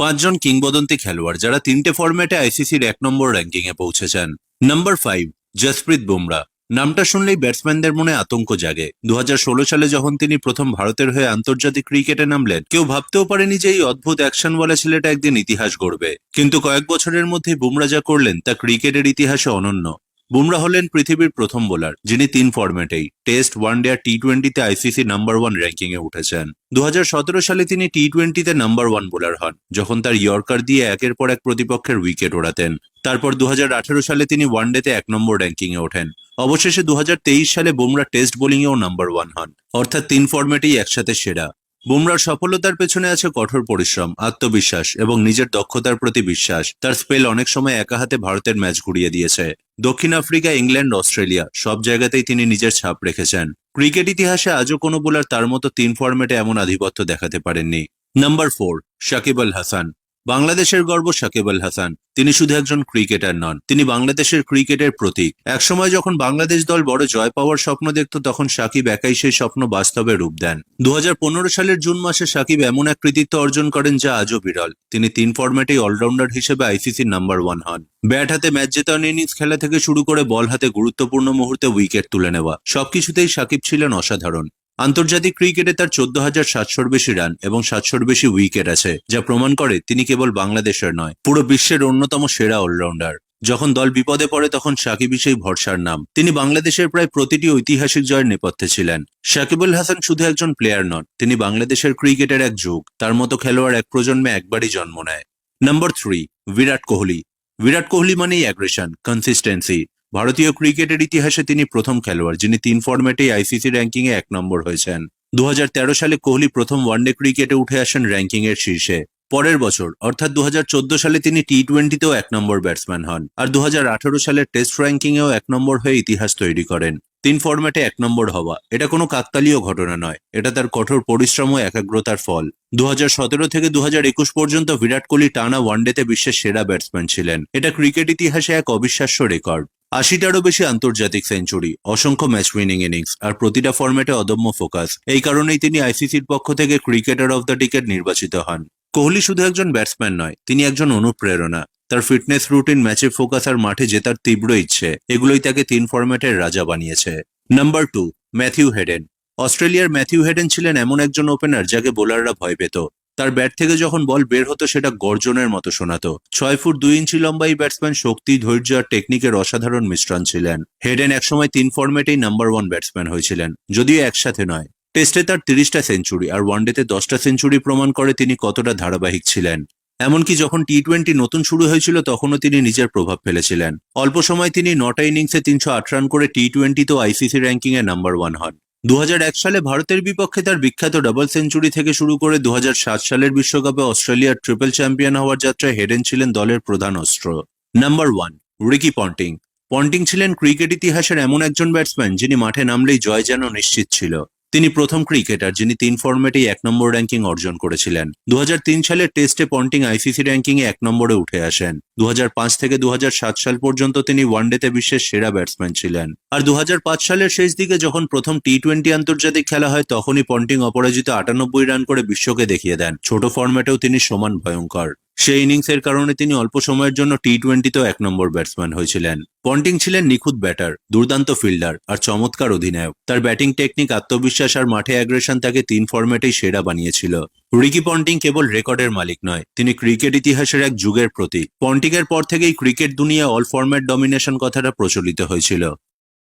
পাঁচজন কিংবদন্তি খেলোয়াড় যারা তিনটে ফরম্যাটে আইসিসির এক নম্বর র্যাঙ্কিং এ পৌঁছেছেন। নাম্বার ফাইভ জসপ্রীত বুমরা নামটা শুনলেই ব্যাটসম্যানদের মনে আতঙ্ক জাগে। দু হাজার ষোলো সালে যখন তিনি প্রথম ভারতের হয়ে আন্তর্জাতিক ক্রিকেটে নামলেন, কেউ ভাবতেও পারেনি যে এই অদ্ভুত অ্যাকশনওয়ালা ছেলেটা একদিন ইতিহাস গড়বে। কিন্তু কয়েক বছরের মধ্যে বুমরা যা করলেন, তা ক্রিকেটের ইতিহাসে অনন্য। বুমরা হলেন পৃথিবীর প্রথম বোলার, যিনি তিন ফরম্যাটেই টেস্ট ওয়ানডে আর টি টোয়েন্টিতে আইসিসি নাম্বার ওয়ান র্যাঙ্কিং এ উঠেছেন। দু হাজার সতেরো সালে তিনি টি টোয়েন্টিতে নাম্বার ওয়ান বোলার হন, যখন তার ইয়র্কার দিয়ে একের পর এক প্রতিপক্ষের উইকেট ওড়াতেন। তারপর দু হাজার আঠারো সালে তিনি ওয়ানডেতে এক নম্বর র্যাঙ্কিংয়ে ওঠেন। অবশেষে দু হাজার তেইশ সালে বুমরা টেস্ট বোলিংয়েও নাম্বার ওয়ান হন, অর্থাৎ তিন ফরম্যাটেই একসাথে সেরা। বুমরার সফলতার পেছনে আছে কঠোর পরিশ্রম, আত্মবিশ্বাস এবং নিজের দক্ষতার প্রতি বিশ্বাস। তার স্পেল অনেক সময় একা হাতে ভারতের ম্যাচ ঘুরিয়ে দিয়েছে। দক্ষিণ আফ্রিকা, ইংল্যান্ড, অস্ট্রেলিয়া, সব জায়গাতেই তিনি নিজের ছাপ রেখেছেন। ক্রিকেট ইতিহাসে আজও কোনো বোলার তার মতো তিন ফর্মেটে এমন আধিপত্য দেখাতে পারেননি। Number four, Shakib Al Hasan. বাংলাদেশের গর্ব সাকিব আল হাসান। তিনি শুধু একজন ক্রিকেটার নন, তিনি বাংলাদেশের ক্রিকেটের প্রতীক। একসময় যখন বাংলাদেশ দল বড় জয় পাওয়ার স্বপ্ন দেখত, তখন সাকিব একাই সেই স্বপ্ন বাস্তবে রূপ দেন। দু হাজার পনেরো সালের জুন মাসে সাকিব এমন এক কৃতিত্ব অর্জন করেন যা আজও বিরল। তিনি তিন ফরম্যাটেই অলরাউন্ডার হিসেবে আইসিসির নাম্বার ওয়ান হন। ব্যাট হাতে ম্যাচ জেতানো ইনিংস খেলা থেকে শুরু করে বল হাতে গুরুত্বপূর্ণ মুহূর্তে উইকেট তুলে নেওয়া, সবকিছুতেই সাকিব ছিলেন অসাধারণ। আন্তর্জাতিক ক্রিকেটে তার চোদ্দ হাজার সাতশোর বেশি রান এবং সাতশোর বেশি উইকেট আছে, যা প্রমাণ করে তিনি কেবল বাংলাদেশের নয়, পুরো বিশ্বের অন্যতম সেরা অলরাউন্ডার। যখন দল বিপদে পড়ে তখন সাকিবই সেই ভরসার নাম। তিনি বাংলাদেশের প্রায় প্রতিটি ঐতিহাসিক জয়ের নেপথ্যে ছিলেন। সাকিবুল হাসান শুধু একজন প্লেয়ার নন, তিনি বাংলাদেশের ক্রিকেটের এক যুগ। তার মতো খেলোয়াড় এক প্রজন্মে একবারই জন্ম নেয়। Number three Virat Kohli. বিরাট কোহলি মানেই অ্যাগ্রেশন কনসিস্টেন্সি ভারতীয় ক্রিকেটের ইতিহাসে তিনি প্রথম খেলোয়াড়, যিনি তিন ফরম্যাটেই আইসিসি র্যাঙ্কিং এ এক নম্বর হয়েছেন। দু হাজার তেরো সালে কোহলি প্রথম ওয়ানডে ক্রিকেটে উঠে আসেন র্যাঙ্কিং এর শীর্ষে। পরের বছর, অর্থাৎ দু হাজার চোদ্দ সালে তিনি টি টোয়েন্টিতেও এক নম্বর ব্যাটসম্যান হন, আর দু সালের টেস্ট র্যাঙ্কিং এও এক নম্বর হয়ে ইতিহাস তৈরি করেন। তিন ফরম্যাটে এক নম্বর হওয়া, এটা কোনো কাকতালীয় ঘটনা নয়, এটা তার কঠোর পরিশ্রম ও একাগ্রতার ফল। দু হাজার সতেরো থেকে দু হাজার একুশ পর্যন্ত বিরাট কোহলি টানা ওয়ানডেতে বিশ্বের সেরা ব্যাটসম্যান ছিলেন। এটা ক্রিকেট ইতিহাসে এক অবিশ্বাস্য রেকর্ড। আশিটারও বেশি আন্তর্জাতিক সেঞ্চুরি, অসংখ্য ম্যাচ উইনিং ইনিংস আর প্রতিটা ফরম্যাটে অদম্য ফোকাস। এই কারণেই তিনি আইসিসির পক্ষ থেকে ক্রিকেটার অফ দ্য টিকেট নির্বাচিত হন। কোহলি শুধু একজন ব্যাটসম্যান নয়, তিনি একজন অনুপ্রেরণা। তার ফিটনেস রুটিন, ম্যাচে ফোকাস আর মাঠে জেতার তীব্র ইচ্ছে, এগুলোই তাকে তিন ফরম্যাটের রাজা বানিয়েছে। Number two, Matthew Hayden. অস্ট্রেলিয়ার ম্যাথিউ হেডেন ছিলেন এমন একজন ওপেনার যাকে বোলাররা ভয় পেত। তার ব্যাট থেকে যখন বল বের হতো, সেটা গর্জনের মতো শোনাতো। ছয় ফুট দুই ইঞ্চি লম্বা এই ব্যাটসম্যান শক্তি, ধৈর্য আর টেকনিকের অসাধারণ মিশ্রণ ছিলেন। হেডেন একসময় তিন ফরম্যাটেই নাম্বার ওয়ান ব্যাটসম্যান হয়েছিলেন, যদিও একসাথে নয়। টেস্টে তার তিরিশটা সেঞ্চুরি আর ওয়ানডেতে দশটা সেঞ্চুরি প্রমাণ করে তিনি কতটা ধারাবাহিক ছিলেন। এমনকি যখন টি টোয়েন্টি নতুন শুরু হয়েছিল, তখনও তিনি নিজের প্রভাব ফেলেছিলেন। অল্প সময় তিনি নটা ইনিংসে তিনশো আট রান করে টি টোয়েন্টিতেও আইসিসি র্যাঙ্কিংয়ে নাম্বার ওয়ান হন। দু হাজার এক সালে ভারতের বিপক্ষে তার বিখ্যাত ডাবল সেঞ্চুরি থেকে শুরু করে দু হাজার সাত সালের বিশ্বকাপে অস্ট্রেলিয়ার ট্রিপল চ্যাম্পিয়ন হওয়ার যাত্রায় হেডেন ছিলেন দলের প্রধান অস্ত্র। Number one Ricky Ponting Ponting ছিলেন ক্রিকেট ইতিহাসের এমন একজন ব্যাটসম্যান যিনি মাঠে নামলেই জয় যেন নিশ্চিত ছিল। তিনি প্রথম ক্রিকেটার, যিনি তিন ফরম্যাটেই এক নম্বর র্যাঙ্কিং অর্জন করেছিলেন। দু সালের টেস্টে পন্টিং আইসিসি র্যাঙ্কিং এ এক নম্বরে উঠে আসেন। দু হাজার পাঁচ থেকে দু হাজার সাত সাল পর্যন্ত তিনি ওয়ানডেতে বিশ্বের সেরা ব্যাটসম্যান ছিলেন। আর দু হাজার পাঁচ সালের শেষ দিকে যখন প্রথম টি টোয়েন্টি আন্তর্জাতিক খেলা হয়, তখনই পন্টিং অপরাজিত আটানব্বই রান করে বিশ্বকে দেখিয়ে দেন। ছোট ফরম্যাটেও তিনি সমান ভয়ঙ্কর। সেই ইনিংসের কারণে তিনি অল্প সময়ের জন্য টি টোয়েন্টিতেও এক নম্বর ব্যাটসম্যান হয়েছিলেন। পন্টিং ছিলেন নিখুঁত ব্যাটার দুর্দান্ত ফিল্ডার আর চমৎকার অধিনায়ক। তার ব্যাটিং টেকনিক আত্মবিশ্বাস আর মাঠে অ্যাগ্রেশন তাকে তিন ফরম্যাটেই সেরা বানিয়েছিল। রিকি পন্টিং কেবল রেকর্ডের মালিক নয়, তিনি ক্রিকেট ইতিহাসের এক যুগের প্রতীক। পন্টিং এর পর থেকেই ক্রিকেট দুনিয়া অল ফরম্যাট ডমিনেশন কথাটা প্রচলিত হয়েছিল।